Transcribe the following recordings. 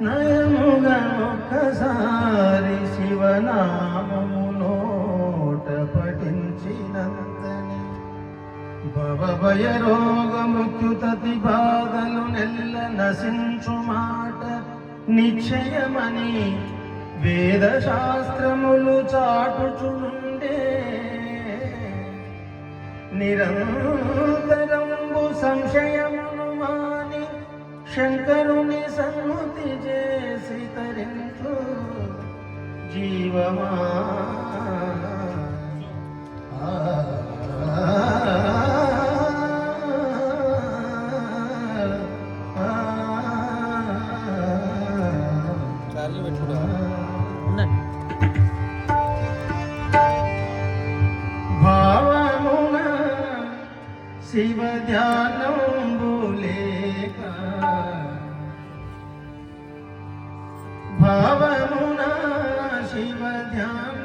నయముగా ఒక్కసారి శివనామము నోట పఠించినంతని భవభయ రోగముచ్యుతతి బాధలు నెల్ల నశించు మాట నిశ్చయమని వేదశాస్త్రములు చాటుచుండే. నిరంతరంబు సంశయం శంకరుని సన్నుతి చేసి తరించు జీవమా ध्यान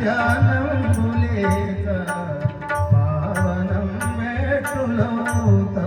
ధ్యానం లేక పావనం మెట్టులవుతా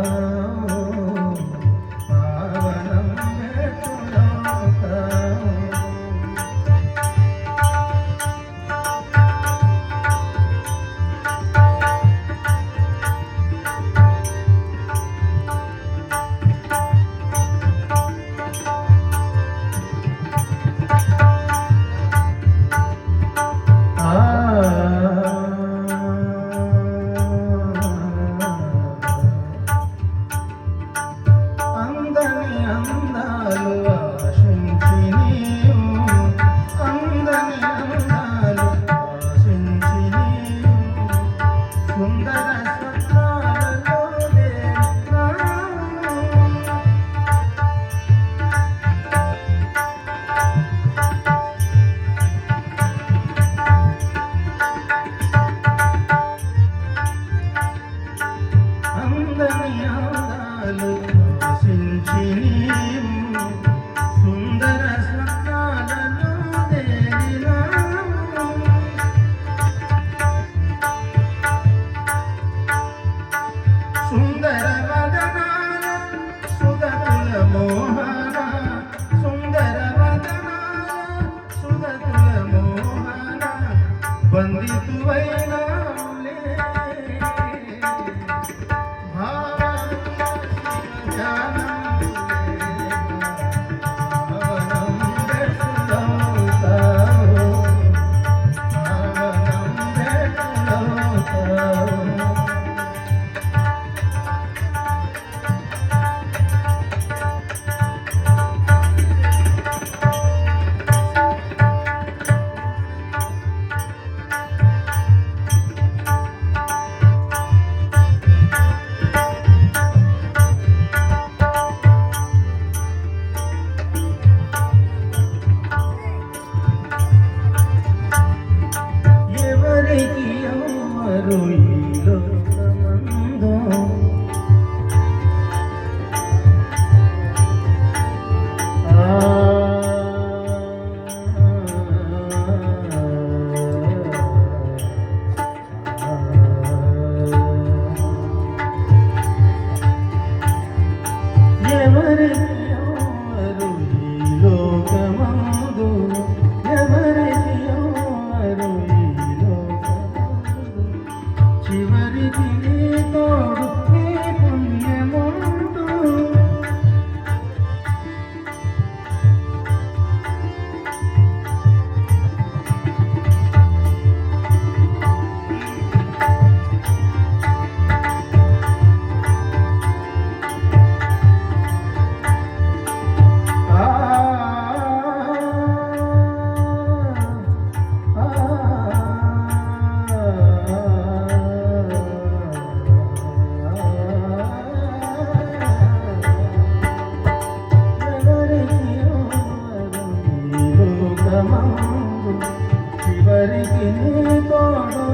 చివరికి నీ తోడు